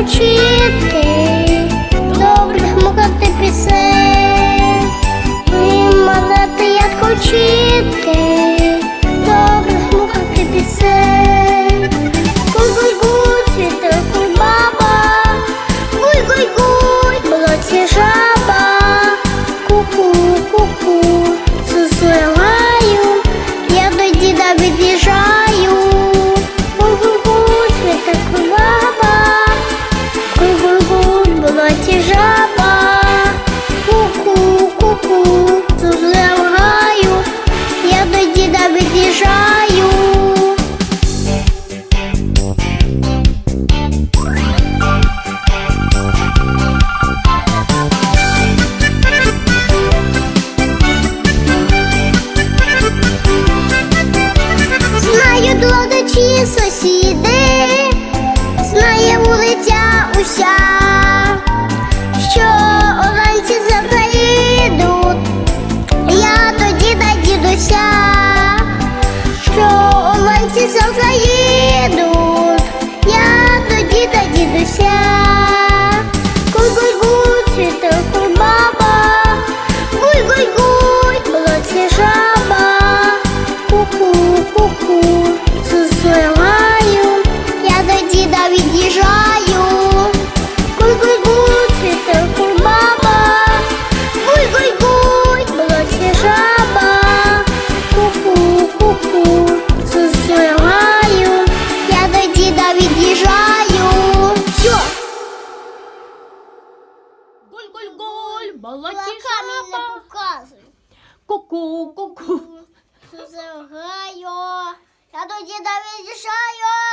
навчити добрих мукати пісень, і манати, як учити. ку-ку я до діда від'їжджаю. Гуй-гуй-гуй, цвітилку баба, гуй-гуй-гуй, молодці жаба, ку-ку, ку-ку засилаю, я до діда від'їжджаю. Все! Гуль-гуль-гуль, молодці жаба. показуй. Ку-ку, ку-ку. Зазираю. 记得为你加油！